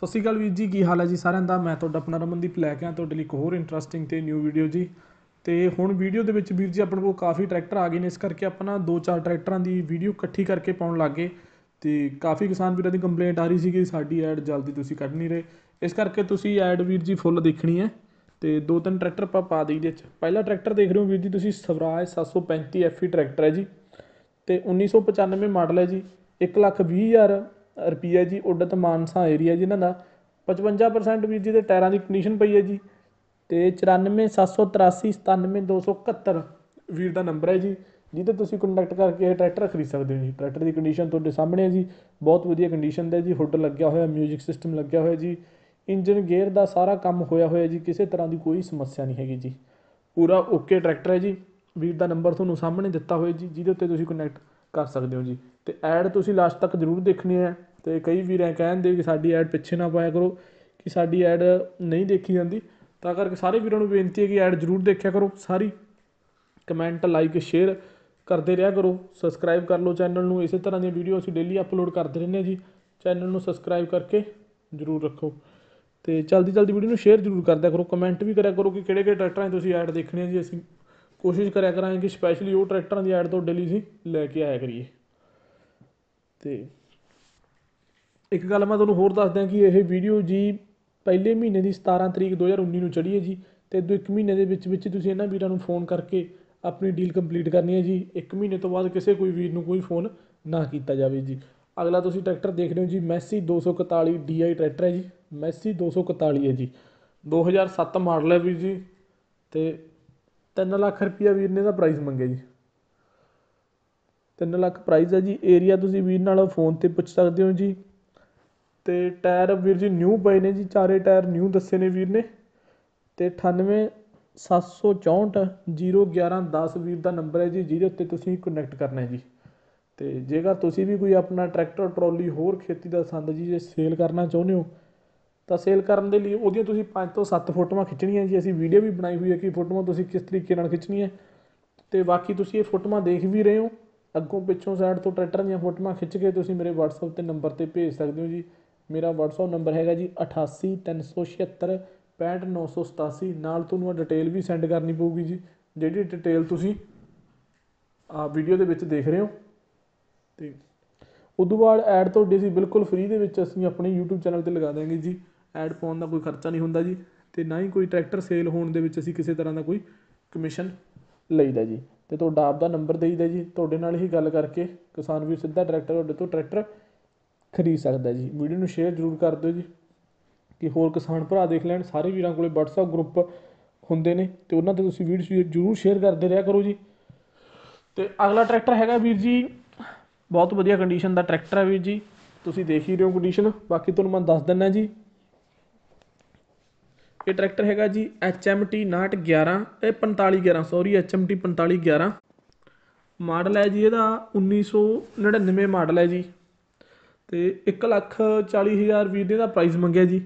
ਸਤਿ ਸ਼੍ਰੀ ਅਕਾਲ ਵੀਰ ਜੀ, ਕੀ ਹਾਲ ਹੈ ਜੀ ਸਾਰਿਆਂ ਦਾ? ਮੈਂ ਤੁਹਾਡਾ ਆਪਣਾ ਰਮਨਦੀਪ ਲੈ ਕੇ ਆ ਤੁਹਾਡੇ ਲਈ ਇੱਕ ਹੋਰ ਇੰਟਰਸਟਿੰਗ ਤੇ ਨਿਊ ਵੀਡੀਓ ਜੀ। ਤੇ ਹੁਣ ਵੀਡੀਓ ਦੇ ਵਿੱਚ ਵੀਰ ਜੀ ਆਪਣੇ ਕੋਲ ਕਾਫੀ ਟਰੈਕਟਰ ਆ ਗਏ ਨੇ, ਇਸ ਕਰਕੇ ਆਪਾਂ ਨਾ ਦੋ ਚਾਰ ਟਰੈਕਟਰਾਂ ਦੀ ਵੀਡੀਓ ਇਕੱਠੀ ਕਰਕੇ ਪਾਉਣ ਲੱਗੇ ਤੇ ਕਾਫੀ ਕਿਸਾਨ ਵੀਰਾਂ ਦੀ ਕੰਪਲੇਂਟ ਆ ਰਹੀ ਸੀ ਕਿ ਸਾਡੀ ਐਡ ਜਲਦੀ ਤੁਸੀਂ ਕੱਢ ਨਹੀਂ ਰਹੇ। ਇਸ ਕਰਕੇ ਤੁਸੀਂ ਐਡ ਵੀਰ ਜੀ ਫੁੱਲ ਦੇਖਣੀ ਹੈ ਤੇ ਦੋ ਤਿੰਨ ਟਰੈਕਟਰ ਆਪਾਂ ਪਾ ਦੇਈਦੇ ਵਿੱਚ ਪਹਿਲਾ ਟਰੈਕਟਰ ਦੇਖ ਰਹੇ ਹੋ ਵੀਰ ਜੀ ਤੁਸੀਂ, ਸਵਰਾਜ 735 ਐਫਈ ਟਰੈਕਟਰ ਹੈ ਜੀ। ਤੇ 1995 ਮਾਡਲ ਹੈ ਜੀ 1 ਲੱਖ 20 ਹਜ਼ਾਰ ਰੁਪਈਆ ਜੀ, ਉੱਡਤ ਮਾਨਸਾ ਏਰੀਆ ਜੀ ਇਹਨਾਂ ਦਾ। 55% ਵੀਰ ਜੀ ਦੇ ਟਾਇਰਾਂ ਦੀ ਕੰਡੀਸ਼ਨ ਪਈ ਹੈ ਜੀ। ਤੇ 94783 97271 ਵੀਰ ਦਾ ਨੰਬਰ ਹੈ ਜੀ, ਜਿਹਦੇ ਤੁਸੀਂ ਕੰਟੈਕਟ ਕਰਕੇ ਇਹ ਟਰੈਕਟਰ ਖਰੀਦ ਸਕਦੇ ਹੋ ਜੀ। ਟਰੈਕਟਰ ਦੀ ਕੰਡੀਸ਼ਨ ਤੁਹਾਡੇ ਸਾਹਮਣੇ ਹੈ ਜੀ। ਬਹੁਤ ਵਧੀਆ ਕੰਡੀਸ਼ਨ ਦਾ ਜੀ। ਹੁੱਡ ਲੱਗਿਆ ਹੋਇਆ ਮਿਊਜ਼ਿਕ ਸਿਸਟਮ ਲੱਗਿਆ ਹੋਇਆ ਜੀ। ਇੰਜਨ ਗੇਅਰ ਦਾ ਸਾਰਾ ਕੰਮ ਹੋਇਆ ਹੋਇਆ ਜੀ। ਕਿਸੇ ਤਰ੍ਹਾਂ ਦੀ ਕੋਈ ਸਮੱਸਿਆ ਨਹੀਂ ਹੈਗੀ ਜੀ। ਪੂਰਾ ਓਕੇ ਟਰੈਕਟਰ ਹੈ ਜੀ। ਵੀਰ ਦਾ ਨੰਬਰ ਤੁਹਾਨੂੰ ਸਾਹਮਣੇ ਦਿੱਤਾ ਹੋਇਆ ਜੀ, ਜਿਹਦੇ ਉੱਤੇ ਤੁਸੀਂ ਕਨੈਕਟ ਕਰ ਸਕਦੇ ਹੋ ਜੀ। ਅਤੇ ਐਡ ਤੁਸੀਂ ਲਾਸਟ ਤੱਕ ਜ਼ਰੂਰ ਦੇਖਣੀ ਹੈ ਅਤੇ ਕਈ ਵੀਰ ਐ ਕਹਿੰਦੇ ਕਿ ਸਾਡੀ ਐਡ ਪਿੱਛੇ ਨਾ ਪਾਇਆ ਕਰੋ ਕਿ ਸਾਡੀ ਐਡ ਨਹੀਂ ਦੇਖੀ ਜਾਂਦੀ, ਤਾਂ ਕਰਕੇ ਸਾਰੇ ਵੀਰਾਂ ਨੂੰ ਬੇਨਤੀ ਹੈ ਕਿ ਐਡ ਜ਼ਰੂਰ ਦੇਖਿਆ ਕਰੋ, ਸਾਰੀ ਕਮੈਂਟ ਲਾਈਕ ਸ਼ੇਅਰ ਕਰਦੇ ਰਿਹਾ ਕਰੋ ਸਬਸਕ੍ਰਾਈਬ ਕਰ ਲਓ ਚੈਨਲ ਨੂੰ, ਇਸੇ ਤਰ੍ਹਾਂ ਦੀਆਂ ਵੀਡੀਓ ਅਸੀਂ ਡੇਲੀ ਅਪਲੋਡ ਕਰਦੇ ਰਹਿੰਦੇ ਹਾਂ ਜੀ ਚੈਨਲ ਨੂੰ ਸਬਸਕ੍ਰਾਈਬ ਕਰਕੇ ਜ਼ਰੂਰ ਰੱਖੋ ਤੇ ਜਲਦੀ ਜਲਦੀ ਵੀਡੀਓ ਨੂੰ ਸ਼ੇਅਰ ਜ਼ਰੂਰ ਕਰਦਿਆ ਕਰੋ ਕਮੈਂਟ ਵੀ ਕਰਿਆ ਕਰੋ ਕਿ ਕਿਹੜੇ ਕਿਹੜੇ ਟਰੈਕਟਰਾਂ ਦੀ ਤੁਸੀਂ ਐਡ ਦੇਖਣੀ ਹੈ ਜੀ, ਅਸੀਂ ਕੋਸ਼ਿਸ਼ ਕਰਿਆ ਕਰਾਂਗੇ ਕਿ ਸਪੈਸ਼ਲੀ ਉਹ ਟਰੈਕਟਰਾਂ ਦੀ ਐਡ ਤੁਹਾਡੇ ਲਈ ਅਸੀਂ ਲੈ ਕੇ ਆਇਆ ਕਰੀਏ। ਤੇ ਇੱਕ ਗੱਲ ਮੈਂ ਤੁਹਾਨੂੰ ਹੋਰ ਦੱਸ ਦਿਆਂ ਕਿ ਇਹ ਵੀਡੀਓ ਜੀ ਪਹਿਲੇ ਮਹੀਨੇ ਦੀ 17 ਤਰੀਕ 2019 ਨੂੰ ਚੜੀ ਹੈ ਜੀ ਤੇ ਦੋ ਇੱਕ ਮਹੀਨੇ ਦੇ ਵਿੱਚ ਵਿੱਚ ਤੁਸੀਂ ਇਹਨਾਂ ਵੀਰਾਂ ਨੂੰ ਫੋਨ ਕਰਕੇ ਆਪਣੀ ਡੀਲ ਕੰਪਲੀਟ ਕਰਨੀ ਹੈ ਜੀ। ਇੱਕ ਮਹੀਨੇ ਤੋਂ ਬਾਅਦ ਕਿਸੇ ਕੋਈ ਵੀਰ ਨੂੰ ਕੋਈ ਫੋਨ ਨਾ ਕੀਤਾ ਜਾਵੇ ਜੀ। ਅਗਲਾ ਤੁਸੀਂ ਟਰੈਕਟਰ ਦੇਖ ਰਹੇ ਹੋ ਜੀ, ਮੈਸੀ 241 DI ਟਰੈਕਟਰ ਹੈ ਜੀ। ਮੈਸੀ 241 ਹੈ ਜੀ। 2007 ਮਾਡਲ ਹੈ ਵੀਰ ਜੀ ਤੇ 3 ਲੱਖ ਰੁਪਈਆ ਵੀਰ ਨੇ ਦਾ ਪ੍ਰਾਈਸ ਮੰਗਿਆ ਜੀ। ਤਿੰਨ ਲੱਖ ਪ੍ਰਾਈਜ਼ ਹੈ ਜੀ। ਏਰੀਆ ਤੁਸੀਂ ਵੀਰ ਨਾਲ ਫੋਨ ਤੇ ਪੁੱਛ ਸਕਦੇ ਹੋ ਜੀ। ਅਤੇ ਟਾਇਰ ਵੀਰ ਜੀ ਨਿਊ ਪਏ ਨੇ ਜੀ। ਚਾਰੇ ਟਾਇਰ ਨਿਊ ਦੱਸੇ ਨੇ ਵੀਰ ਨੇ। ਤੇ 98 764 01110 ਵੀਰ ਦਾ ਨੰਬਰ ਹੈ ਜੀ, ਜਿਹਦੇ ਉੱਤੇ ਤੁਸੀਂ ਕਨੈਕਟ ਕਰਨਾ ਹੈ ਜੀ। ਅਤੇ ਜੇਕਰ ਤੁਸੀਂ ਵੀ ਕੋਈ ਆਪਣਾ ਟਰੈਕਟਰ ਟਰੋਲੀ ਹੋਰ ਖੇਤੀ ਦਾ ਸੰਦ ਜੀ, ਜੇ ਸੇਲ ਕਰਨਾ ਚਾਹੁੰਦੇ ਹੋ, ਤਾਂ ਸੇਲ ਕਰਨ ਦੇ ਲਈ ਉਹਦੀਆਂ ਤੁਸੀਂ 5 ਤੋਂ 7 ਫੋਟੋਆਂ ਖਿੱਚਣੀਆਂ ਜੀ। ਅਸੀਂ ਵੀਡੀਓ ਵੀ ਬਣਾਈ ਹੋਈ ਹੈ ਕਿ ਫੋਟੋਆਂ ਤੁਸੀਂ ਕਿਸ ਤਰੀਕੇ ਨਾਲ ਖਿੱਚਣੀਆਂ। ਤੇ ਬਾਕੀ ਤੁਸੀਂ ਇਹ ਫੋਟੋਆਂ ਦੇਖ ਵੀ ਰਹੇ ਹੋ। ਅੱਗੋਂ ਪਿੱਛੋਂ ਸਾਈਡ ਤੋਂ ਟਰੈਕਟਰ ਦੀਆਂ ਫੋਟੋਆਂ ਖਿੱਚ ਕੇ ਤੁਸੀਂ ਮੇਰੇ ਵਟਸਐਪ ਤੇ ਨੰਬਰ ਤੇ ਭੇਜ ਸਕਦੇ ਹੋ ਜੀ। ਮੇਰਾ ਵਟਸਐਪ ਨੰਬਰ ਹੈਗਾ ਜੀ 88376 65987 ਨਾਲ ਤੁਹਾਨੂੰ ਆਹ ਡਿਟੇਲ ਵੀ ਸੈਂਡ ਕਰਨੀ ਪਊਗੀ ਜੀ। ਜਿਹੜੀ ਡਿਟੇਲ ਤੁਸੀਂ ਆ ਵੀਡੀਓ ਦੇ ਵਿੱਚ ਦੇਖ ਰਹੇ ਹੋ। ਤੇ ਉਦੋਂ ਬਾਅਦ ਐਡ ਤੁਹਾਡੀ ਅਸੀਂ ਬਿਲਕੁਲ ਫ੍ਰੀ ਦੇ ਵਿੱਚ ਅਸੀਂ ਆਪਣੇ YouTube ਚੈਨਲ ਤੇ ਲਗਾ ਦਾਂਗੇ ਜੀ। ਐਡ ਪਾਉਣ ਦਾ ਕੋਈ ਖਰਚਾ ਨਹੀਂ ਹੁੰਦਾ ਜੀ। ਅਤੇ ਨਾ ਹੀ ਕੋਈ ਟਰੈਕਟਰ ਸੇਲ ਹੋਣ ਦੇ ਵਿੱਚ ਅਸੀਂ ਕਿਸੇ ਤਰ੍ਹਾਂ ਦਾ ਕੋਈ ਕਮਿਸ਼ਨ ਲਈਦਾ ਜੀ। ਅਤੇ ਤੁਹਾਡਾ ਆਪ ਦਾ ਨੰਬਰ ਦੇਈਦਾ ਜੀ। ਤੁਹਾਡੇ ਨਾਲ ਹੀ ਗੱਲ ਕਰਕੇ ਕਿਸਾਨ ਵੀਰ ਸਿੱਧਾ ਟਰੈਕਟਰ ਤੁਹਾਡੇ ਤੋਂ ਟਰੈਕਟਰ ਖਰੀਦ ਸਕਦਾ ਜੀ। ਵੀਡੀਓ ਨੂੰ ਸ਼ੇਅਰ ਜ਼ਰੂਰ ਕਰ ਦਿਓ ਜੀ। ਕਿ ਹੋਰ ਕਿਸਾਨ ਭਰਾ ਦੇਖ ਲੈਣ, ਸਾਰੇ ਵੀਰਾਂ ਕੋਲੇ WhatsApp ਗਰੁੱਪ ਹੁੰਦੇ ਨੇ ਤੇ ਉਹਨਾਂ ਤੇ ਤੁਸੀਂ ਵੀਡੀਓ ਜ਼ਰੂਰ ਸ਼ੇਅਰ ਕਰਦੇ ਰਿਹਾ ਕਰੋ ਜੀ। ਤੇ ਅਗਲਾ ਟਰੈਕਟਰ ਹੈਗਾ ਵੀਰ ਜੀ, ਬਹੁਤ ਵਧੀਆ ਕੰਡੀਸ਼ਨ ਦਾ ਟਰੈਕਟਰ ਹੈ ਵੀਰ ਜੀ। ਤੁਸੀਂ ਦੇਖ ਹੀ ਰਹੇ ਹੋ ਕੰਡੀਸ਼ਨ ਬਾਕੀ ਤੁਹਾਨੂੰ ਮੈਂ ਦੱਸ ਦਿੰਦਾ ਜੀ। ਇਹ ਟਰੈਕਟਰ ਹੈਗਾ ਜੀ HMT 911 ਇਹ 4511 ਸੌਰੀ HMT 4511 ਮਾਡਲ ਹੈ ਜੀ ਇਹਦਾ 1999 ਮਾਡਲ ਹੈ ਜੀ। ਤੇ 1 ਲੱਖ 40 ਹਜ਼ਾਰ ਵੀਰ ਨੇ ਦਾ ਪ੍ਰਾਈਸ ਮੰਗਿਆ ਜੀ।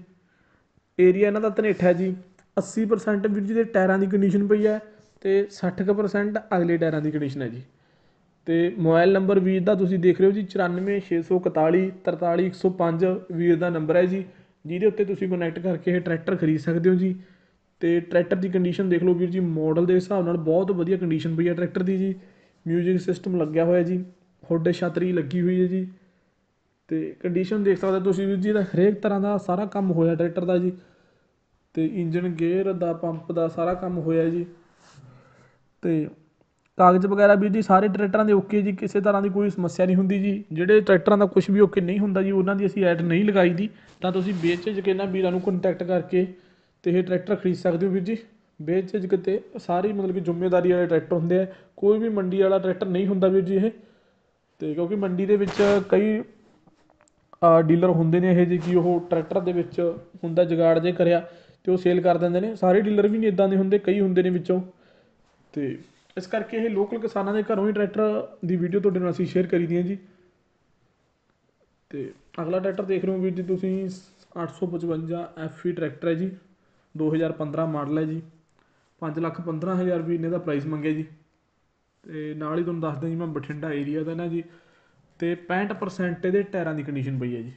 ਏਰੀਆ ਇਹਨਾਂ ਦਾ ਧਨੇਠਾ ਹੈ ਜੀ। 80% ਵੀਰ ਜੀ ਦੇ ਟਾਇਰਾਂ ਦੀ ਕੰਡੀਸ਼ਨ ਪਈ ਹੈ ਤੇ 60% ਅਗਲੇ ਟਾਇਰਾਂ ਦੀ ਕੰਡੀਸ਼ਨ ਹੈ ਜੀ। ਤੇ ਮੋਬਾਈਲ ਨੰਬਰ ਵੀਰ ਦਾ ਤੁਸੀਂ ਦੇਖ ਰਹੇ ਹੋ ਜੀ 94641 43105 ਵੀਰ ਦਾ ਨੰਬਰ ਹੈ ਜੀ। ਜਿਹਦੇ ਉੱਤੇ ਤੁਸੀਂ ਕਨੈਕਟ ਕਰਕੇ ਇਹ ਟਰੈਕਟਰ ਖਰੀਦ ਸਕਦੇ ਹੋ ਜੀ। ਅਤੇ ਟਰੈਕਟਰ ਦੀ ਕੰਡੀਸ਼ਨ ਦੇਖ ਲਓ ਵੀਰ ਜੀ ਮਾਡਲ ਦੇ ਹਿਸਾਬ ਨਾਲ ਬਹੁਤ ਵਧੀਆ ਕੰਡੀਸ਼ਨ ਪਈ ਹੈ ਟਰੈਕਟਰ ਦੀ ਜੀ। ਮਿਊਜ਼ਿਕ ਸਿਸਟਮ ਲੱਗਿਆ ਹੋਇਆ ਜੀ ਹੁੱਡ ਛਤਰੀ ਲੱਗੀ ਹੋਈ ਹੈ ਜੀ। ਅਤੇ ਕੰਡੀਸ਼ਨ ਦੇਖ ਸਕਦੇ ਹੋ ਤੁਸੀਂ ਵੀਰ ਜੀ ਦਾ ਹਰੇਕ ਤਰ੍ਹਾਂ ਦਾ ਸਾਰਾ ਕੰਮ ਹੋਇਆ ਟਰੈਕਟਰ ਦਾ ਜੀ। ਅਤੇ ਇੰਜਨ ਗੇਅਰ ਦਾ ਪੰਪ ਦਾ ਸਾਰਾ ਕੰਮ ਹੋਇਆ ਜੀ। ਅਤੇ ਕਾਗਜ਼ ਵਗੈਰਾ ਵੀਰ ਜੀ, ਸਾਰੇ ਟਰੈਕਟਰਾਂ ਦੇ ਓਕੇ ਜੀ, ਕਿਸੇ ਤਰ੍ਹਾਂ ਦੀ ਕੋਈ ਸਮੱਸਿਆ ਨਹੀਂ ਹੁੰਦੀ ਜੀ। ਜਿਹੜੇ ਟਰੈਕਟਰਾਂ ਦਾ ਕੁਛ ਵੀ ਓਕੇ ਨਹੀਂ ਹੁੰਦਾ ਜੀ, ਉਹਨਾਂ ਦੀ ਅਸੀਂ ਐਡ ਨਹੀਂ ਲਗਾਈ ਦੀ। ਤਾਂ ਤੁਸੀਂ ਬੇਝਿਜਕ ਇਹਨਾਂ ਵੀਰਾਂ ਨੂੰ ਕੰਟੈਕਟ ਕਰਕੇ ਅਤੇ ਇਹ ਟਰੈਕਟਰ ਖਰੀਦ ਸਕਦੇ ਹੋ ਵੀਰ ਜੀ। ਬੇਝਿਜਕ ਤੇ ਸਾਰੀ ਮਤਲਬ ਕਿ ਜ਼ਿੰਮੇਵਾਰੀ ਵਾਲੇ ਟਰੈਕਟਰ ਹੁੰਦੇ ਆ। ਕੋਈ ਵੀ ਮੰਡੀ ਵਾਲਾ ਟਰੈਕਟਰ ਨਹੀਂ ਹੁੰਦਾ ਵੀਰ ਜੀ ਇਹ। ਅਤੇ ਕਿਉਂਕਿ ਮੰਡੀ ਦੇ ਵਿੱਚ ਕਈ ਡੀਲਰ ਹੁੰਦੇ ਨੇ ਇਹ ਜੀ ਕਿ ਉਹ ਟਰੈਕਟਰ ਦੇ ਵਿੱਚ ਹੁੰਦਾ ਜਗਾੜ ਜੇ ਕਰਿਆ ਅਤੇ ਉਹ ਸੇਲ ਕਰ ਦਿੰਦੇ ਨੇ। ਸਾਰੇ ਡੀਲਰ ਵੀ ਨਹੀਂ ਇਦਾਂ ਦੇ ਹੁੰਦੇ, ਕਈ ਹੁੰਦੇ ਨੇ ਵਿੱਚੋਂ। ਅਤੇ ਇਸ ਕਰਕੇ ਇਹ ਲੋਕਲ ਕਿਸਾਨਾਂ ਦੇ ਘਰੋਂ ਹੀ ਟਰੈਕਟਰ ਦੀ ਵੀਡੀਓ ਤੁਹਾਡੇ ਨਾਲ ਅਸੀਂ ਸ਼ੇਅਰ ਕਰੀ ਦੀਆਂ ਜੀ। ਤੇ ਅਗਲਾ ਟਰੈਕਟਰ ਦੇਖ ਰਹੇ ਹੋ ਵੀਰ ਜੀ ਤੁਸੀਂ 855 ਐਫਈ ਟਰੈਕਟਰ ਹੈ ਜੀ 2015 ਮਾਡਲ ਹੈ ਜੀ। 5 ਲੱਖ 15 ਹਜ਼ਾਰ ਵੀਰ ਨੇ ਦਾ ਪ੍ਰਾਈਸ ਮੰਗਿਆ ਜੀ। ਤੇ ਨਾਲ ਹੀ ਤੁਹਾਨੂੰ ਦੱਸਦਾ ਜੀ ਮੈਂ ਬਠਿੰਡਾ ਏਰੀਆ ਦਾ ਨਾ ਜੀ। ਤੇ 65% ਇਹਦੇ ਟਾਇਰਾਂ ਦੀ ਕੰਡੀਸ਼ਨ ਪਈ ਹੈ ਜੀ।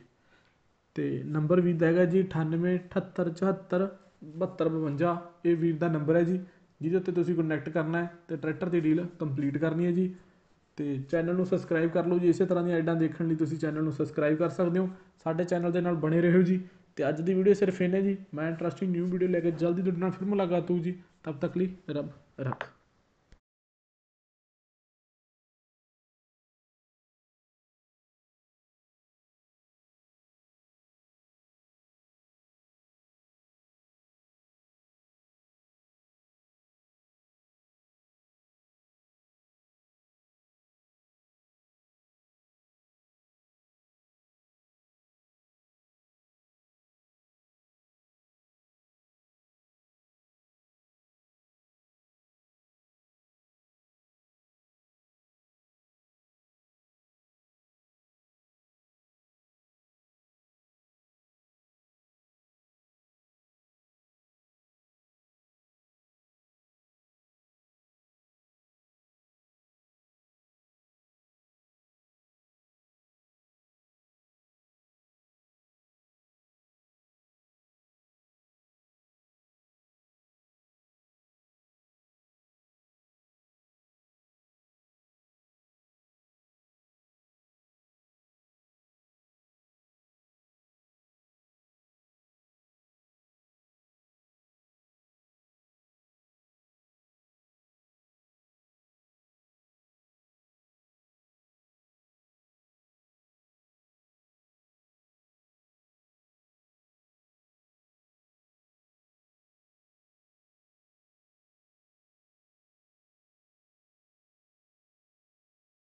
ਤੇ ਨੰਬਰ ਵੀਰ ਦਾ ਹੈਗਾ ਜੀ 987874 7252 ਇਹ ਵੀਰ ਦਾ ਨੰਬਰ ਹੈ ਜੀ। ਜਿਹਦੇ ਉੱਤੇ ਤੁਸੀਂ ਕਨੈਕਟ ਕਰਨਾ ਹੈ ਅਤੇ ਟਰੈਕਟਰ ਦੀ ਡੀਲ ਕੰਪਲੀਟ ਕਰਨੀ ਹੈ ਜੀ। ਅਤੇ ਚੈਨਲ ਨੂੰ ਸਬਸਕ੍ਰਾਈਬ ਕਰ ਲਓ ਜੀ। ਇਸੇ ਤਰ੍ਹਾਂ ਦੀਆਂ ਐਡਾਂ ਦੇਖਣ ਲਈ ਤੁਸੀਂ ਚੈਨਲ ਨੂੰ ਸਬਸਕ੍ਰਾਈਬ ਕਰ ਸਕਦੇ ਹੋ। ਸਾਡੇ ਚੈਨਲ ਦੇ ਨਾਲ ਬਣੇ ਰਹੋ ਜੀ। ਅਤੇ ਅੱਜ ਦੀ ਵੀਡੀਓ ਸਿਰਫ ਇੰਨੇ ਜੀ। ਮੈਂ ਇੰਟਰਸਟਿੰਗ ਨਿਊ ਵੀਡੀਓ ਲੈ ਕੇ ਜਲਦੀ ਤੁਹਾਡੇ ਨਾਲ ਫਿਰ ਮੁਲਾਕਾਤ ਹੋਊ ਜੀ। ਤਬ ਤੱਕ ਲਈ ਰੱਬ ਰੱਖ।